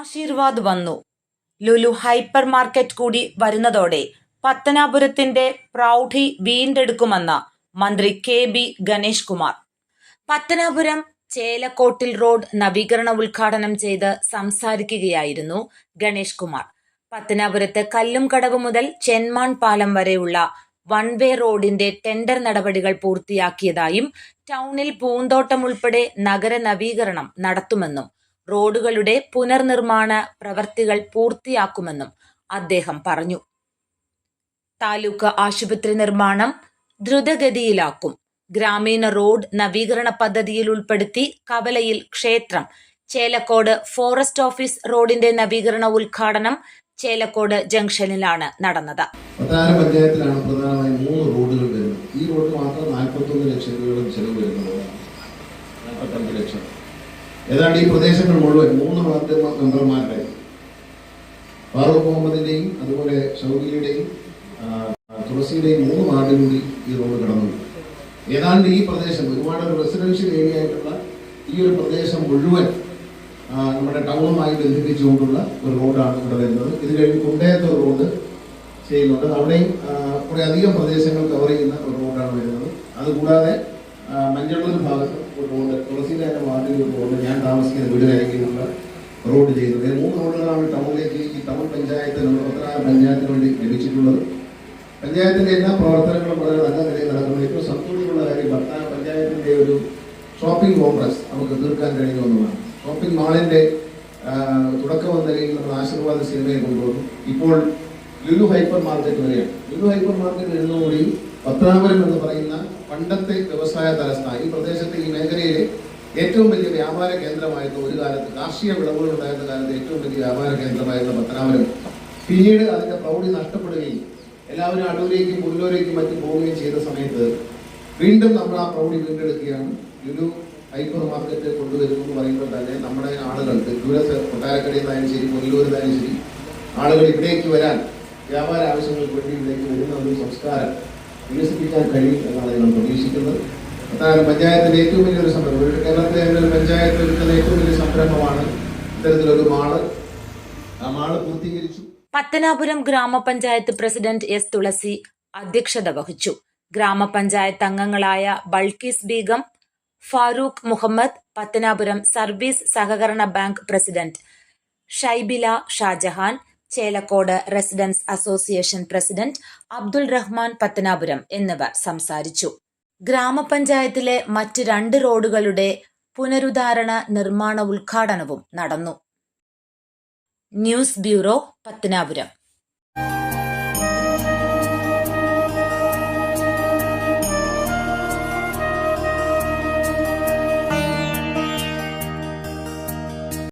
ആശീർവാദ് വന്നു. Lulu hyper market കൂടി വരുന്നതോടെ പത്തനാപുരത്തിന്റെ പ്രൗഢി വീണ്ടെടുക്കുമെന്ന് മന്ത്രി കെ ബി ഗണേഷ് കുമാർ. പത്തനാപുരം ചേലക്കോട്ടിൽ റോഡ് നവീകരണ ഉദ്ഘാടനം ചെയ്ത് സംസാരിക്കുകയായിരുന്നു ഗണേഷ് കുമാർ. പത്തനാപുരത്ത് കല്ലും കടവ് മുതൽ ചെന്മാൺ പാലം വരെയുള്ള വൺ വേ റോഡിന്റെ ടെൻഡർ നടപടികൾ പൂർത്തിയാക്കിയതായും ടൗണിൽ പൂന്തോട്ടം ഉൾപ്പെടെ നഗര നവീകരണം നടത്തുമെന്നും റോഡുകളുടെ പുനർനിർമ്മാണ പ്രവർത്തികൾ പൂർത്തിയാക്കുമെന്നും അദ്ദേഹം പറഞ്ഞു. താലൂക്ക് ആശുപത്രി നിർമ്മാണം ദ്രുതഗതിയിലാക്കും. ഗ്രാമീണ റോഡ് നവീകരണ പദ്ധതിയിൽ ഉൾപ്പെടുത്തി കവലയിൽ ക്ഷേത്രം ചേലക്കോട് ഫോറസ്റ്റ് ഓഫീസ് റോഡിന്റെ നവീകരണ ഉദ്ഘാടനം ചേലക്കോട് ജംഗ്ഷനിലാണ് നടന്നത്. പ്രധാന പഞ്ചായത്തിലാണ് പ്രധാനമായും മൂന്ന് റോഡുകൾ വരുന്നത്. ഈ റോഡ് മാത്രം നാൽപ്പത്തൊന്ന് ലക്ഷം രൂപയുടെ ചെലവ് നാൽപ്പത്തഞ്ച് ലക്ഷം. ഏതാണ്ട് ഈ പ്രദേശങ്ങൾ മുഴുവൻ മൂന്ന് മാധ്യമ മെമ്പർമാരുടെ ഫാറൂഖ് മുഹമ്മദിന്റെയും അതുപോലെ ഷൗകിയുടെയും ആ, തുളസിയുടെയും മൂന്ന് വാർഡിലൂടെ ഈ റോഡ് കടന്നു ഏതാണ്ട് ഈ പ്രദേശം ഒരുപാട് റെസിഡൻഷ്യൽ ഏരിയ ആയിട്ടുള്ള ഈ ഒരു പ്രദേശം മുഴുവൻ നമ്മുടെ ടൗണുമായി ബന്ധിപ്പിച്ചുകൊണ്ടുള്ള ഒരു റോഡാണ് ഇവിടെ വരുന്നത്. ഇത് കഴിഞ്ഞ് കുണ്ടയത്ത് ഒരു റോഡ് ചെയ്യുന്നുണ്ട്. അവിടെയും കുറെ അധികം പ്രദേശങ്ങൾ കവർ ചെയ്യുന്ന ഒരു റോഡാണ് വരുന്നത് അതുകൂടാതെ ആ, മഞ്ചള്ളൂർ ഭാഗത്ത് ഒരു റോഡ് തുളസിയിലെ വാർഡിൽ ഒരു റോഡ് ഞാൻ വീടിനരികിലുള്ള റോഡ് ചെയ്യുന്നത് മൂന്ന് റോഡുകളാണ് ടൗണിലേക്ക് ഈ ടൗൺ പഞ്ചായത്തിന് പത്തനാറ് പഞ്ചായത്തിന് വേണ്ടി ലഭിച്ചിട്ടുള്ളത്. പഞ്ചായത്തിന്റെ എല്ലാ പ്രവർത്തനങ്ങളും വളരെ നല്ല നിലയിൽ നടക്കുന്നു. ഏറ്റവും സന്തോഷമുള്ള കാര്യം പത്തനാറ് പഞ്ചായത്തിന്റെ ഒരു ഷോപ്പിംഗ് കോംപ്ലക്സ് നമുക്ക് തീർക്കാൻ കഴിയുന്ന ഒന്നുമാണ് ഷോപ്പിംഗ് മാളിന്റെ തുടക്കം എന്ന നിലയിൽ നമ്മൾ ആശീർവാദ സിനിമയെ കൊണ്ടുവന്നു. ഇപ്പോൾ ലുലു ഹൈപ്പർ മാർക്കറ്റ് വരെയാണ്. ലുലു ഹൈപ്പർ മാർക്കറ്റ് വരുന്നതോടെ പത്തനാപുരം എന്ന് പറയുന്ന പണ്ടത്തെ വ്യവസായ തലസ്ഥാനം. ഈ പ്രദേശത്തെ ഈ മേഖലയിലെ ഏറ്റവും വലിയ വ്യാപാര കേന്ദ്രമായിരുന്നു ഒരു കാലത്ത് കാർഷിക വിളവുകൾ ഉണ്ടായിരുന്ന കാലത്ത് ഏറ്റവും വലിയ വ്യാപാര കേന്ദ്രമായിരുന്ന പത്തനാപുരം. പിന്നീട് അതിന്റെ പ്രൗഢി നഷ്ടപ്പെടുകയും എല്ലാവരും അടൂരേക്കും പുല്ലൂരേക്കും മറ്റും പോവുകയും ചെയ്ത സമയത്ത് വീണ്ടും നമ്മൾ ആ പ്രൗഢി വീണ്ടെടുക്കുകയാണ്. ലുലു ഹൈപ്പർ മാർക്കറ്റ് കൊണ്ടുവരുന്നു എന്ന് പറയുമ്പോൾ തന്നെ നമ്മുടെ ആളുകൾക്ക് ദൂരത്ത് കൊട്ടാരക്കടയിൽ നിന്നായാലും ശരി പുല്ലൂരിന്നായാലും ശരി ആളുകൾ ഇവിടേക്ക് വരാൻ വ്യാപാര ആവശ്യങ്ങൾക്ക് വേണ്ടി ഇവിടേക്ക് വരുന്ന ഒരു സംസ്കാരം വികസിപ്പിക്കാൻ കഴിയും എന്നാണ് ഞങ്ങൾ പ്രതീക്ഷിക്കുന്നത്. പഞ്ചായത്തിന്റെ ഏറ്റവും വലിയൊരു സംരംഭം. ഒരു കേരളത്തിലെ ഒരു പഞ്ചായത്ത് എടുക്കുന്ന ഏറ്റവും വലിയ സംരംഭമാണ് ഇത്തരത്തിലൊരു മാൾ. ആ മാൾ പൂർത്തീകരിച്ചു. പത്തനാപുരം ഗ്രാമപഞ്ചായത്ത് പ്രസിഡന്റ് എസ് തുളസി അധ്യക്ഷത വഹിച്ചു. ഗ്രാമപഞ്ചായത്ത് അംഗങ്ങളായ ബൾക്കീസ് ബീഗം ഫാറൂഖ് മുഹമ്മദ് പത്തനാപുരം സർവീസ് സഹകരണ bank president Shaibila Shajahan Chelakode residents association president Abdul Rahman Pathanapuram എന്നിവർ സംസാരിച്ചു. ഗ്രാമപഞ്ചായത്തിലെ മറ്റ് രണ്ട് റോഡുകളുടെ പുനരുദ്ധാരണ നിർമ്മാണ ഉദ്ഘാടനവും നടന്നു. News bureau Pathanapuram.